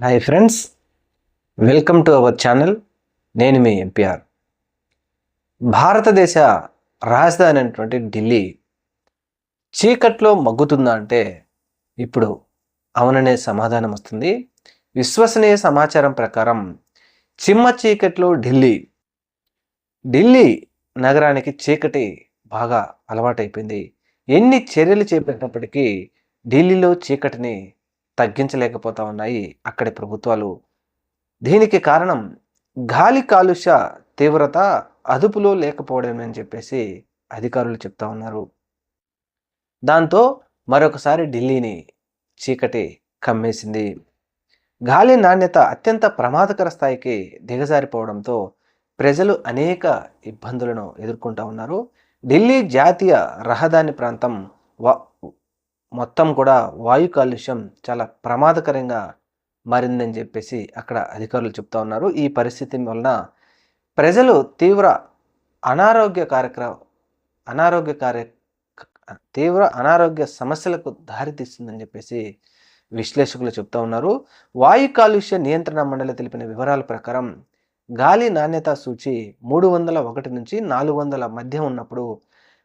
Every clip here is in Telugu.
Hi friends welcome to our channel నేను మీ ఎంపీఆర్ భారతదేశ రాజధాని అయినటువంటి ఢిల్లీ చీకట్లో మగ్గుతుందా అంటే ఇప్పుడు అవుననే సమాధానం వస్తుంది. విశ్వసనీయ సమాచారం ప్రకారం చిమ్మ చీకట్లో ఢిల్లీ ఢిల్లీ నగరానికి చీకటి బాగా అలవాటైపోయింది. ఎన్ని చర్యలు చేపట్టినప్పటికీ ఢిల్లీలో చీకటిని తగ్గించలేకపోతా ఉన్నాయి. అక్కడి ప్రభుత్వాలు దీనికి కారణం గాలి కాలుష్య తీవ్రత అదుపులో లేకపోవడం అని చెప్పేసి అధికారులు చెప్తా ఉన్నారు. దాంతో మరొకసారి ఢిల్లీని చీకటి కమ్మేసింది. గాలి నాణ్యత అత్యంత ప్రమాదకర స్థాయికి దిగజారిపోవడంతో ప్రజలు అనేక ఇబ్బందులను ఎదుర్కొంటూ ఉన్నారు. ఢిల్లీ జాతీయ రహదారి ప్రాంతం మొత్తం కూడా వాయు కాలుష్యం చాలా ప్రమాదకరంగా మారిందని చెప్పేసి అక్కడ అధికారులు చెప్తా ఉన్నారు. ఈ పరిస్థితి వలన ప్రజలు తీవ్ర అనారోగ్య కార్యక్రమ అనారోగ్య కార్య తీవ్ర అనారోగ్య సమస్యలకు దారితీస్తుందని చెప్పేసి విశ్లేషకులు చెప్తా ఉన్నారు. వాయు కాలుష్య నియంత్రణ మండలి తెలిపిన వివరాల ప్రకారం గాలి నాణ్యత సూచి మూడు వందల ఒకటి నుంచి నాలుగు వందల మధ్య ఉన్నప్పుడు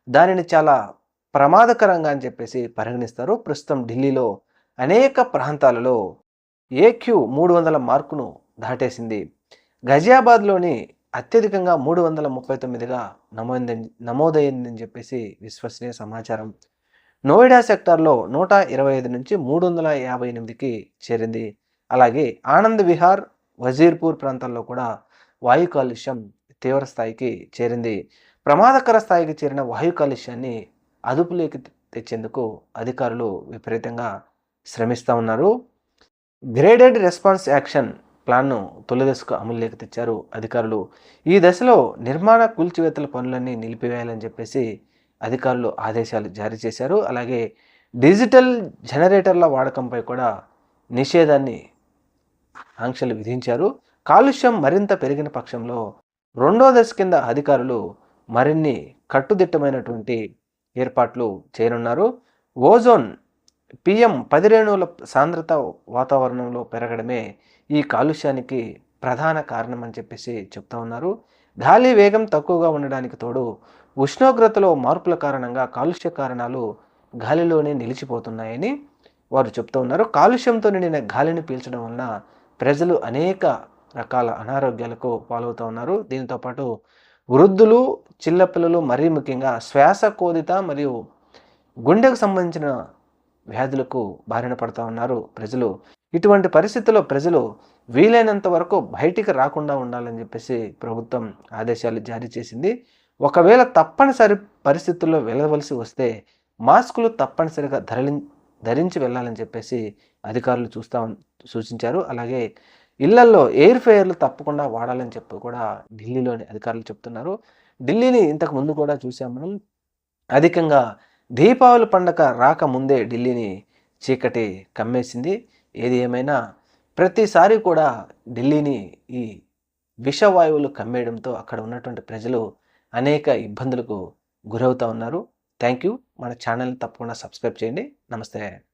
దానిని చాలా ప్రమాదకరంగా అని చెప్పేసి పరిగణిస్తారు. ప్రస్తుతం ఢిల్లీలో అనేక ప్రాంతాలలో ఏక్యూ మూడు వందల మార్కును దాటేసింది. గజియాబాద్లోని అత్యధికంగా మూడు వందల ముప్పై తొమ్మిదిగా నమోదైంది నమోదైందని చెప్పేసి విశ్వసనీయ సమాచారం. నోయిడా సెక్టార్లో నూట ఇరవై ఐదు నుంచి మూడు వందల యాభై ఎనిమిదికి చేరింది. అలాగే ఆనంద్ విహార్ వజీర్పూర్ ప్రాంతాల్లో కూడా వాయు కాలుష్యం తీవ్ర స్థాయికి చేరింది. ప్రమాదకర స్థాయికి చేరిన వాయు కాలుష్యాన్ని అదుపులోకి తెచ్చేందుకు అధికారులు విపరీతంగా శ్రమిస్తూ ఉన్నారు. గ్రేడెడ్ రెస్పాన్స్ యాక్షన్ ప్లాన్ను తొలి దశకు అమలులోకి తెచ్చారు అధికారులు. ఈ దశలో నిర్మాణ కూల్చివేతల పనులన్నీ నిలిపివేయాలని చెప్పేసి అధికారులు ఆదేశాలు జారీ చేశారు. అలాగే డిజిటల్ జనరేటర్ల వాడకంపై కూడా నిషేధాన్ని ఆంక్షలు విధించారు. కాలుష్యం మరింత పెరిగిన పక్షంలో రెండో దశ కింద అధికారులు మరిన్ని కట్టుదిట్టమైనటువంటి ఏర్పాట్లు చేయనున్నారు. ఓజోన్ పిఎం పది రేణువుల సాంద్రత వాతావరణంలో పెరగడమే ఈ కాలుష్యానికి ప్రధాన కారణం అని చెప్పేసి చెప్తా ఉన్నారు. గాలి వేగం తక్కువగా ఉండడానికి తోడు ఉష్ణోగ్రతలో మార్పుల కారణంగా కాలుష్య కారణాలు గాలిలోనే నిలిచిపోతున్నాయని వారు చెప్తూ ఉన్నారు. కాలుష్యంతో నిండిన గాలిని పీల్చడం వలన ప్రజలు అనేక రకాల అనారోగ్యాలకు పాలవుతూ ఉన్నారు. దీంతో పాటు వృద్ధులు చిన్నపిల్లలు మరీ ముఖ్యంగా శ్వాసకోదిత మరియు గుండెకు సంబంధించిన వ్యాధులకు బారిన పడుతూ ఉన్నారు ప్రజలు. ఇటువంటి పరిస్థితుల్లో ప్రజలు వీలైనంత వరకు బయటికి రాకుండా ఉండాలని చెప్పేసి ప్రభుత్వం ఆదేశాలు జారీ చేసింది. ఒకవేళ తప్పనిసరి పరిస్థితుల్లో వెళ్ళవలసి వస్తే మాస్కులు తప్పనిసరిగా ధరలి ధరించి వెళ్ళాలని చెప్పేసి అధికారులు చూస్తా సూచించారు. అలాగే ఇళ్ళల్లో ఎయిర్ ఫెయిర్లు తప్పకుండా వాడాలని చెప్పి కూడా ఢిల్లీలోని అధికారులు చెప్తున్నారు. ఢిల్లీని ఇంతకు ముందు కూడా చూసాం మనం. అధికంగా దీపావళి పండగ రాకముందే ఢిల్లీని చీకటి కమ్మేసింది. ఏది ఏమైనా ప్రతిసారి కూడా ఢిల్లీని ఈ విషవాయువులు కమ్మేయడంతో అక్కడ ఉన్నటువంటి ప్రజలు అనేక ఇబ్బందులకు గురవుతూ ఉన్నారు. థ్యాంక్ యూ మన ఛానల్ని తప్పకుండా సబ్స్క్రైబ్ చేయండి. నమస్తే.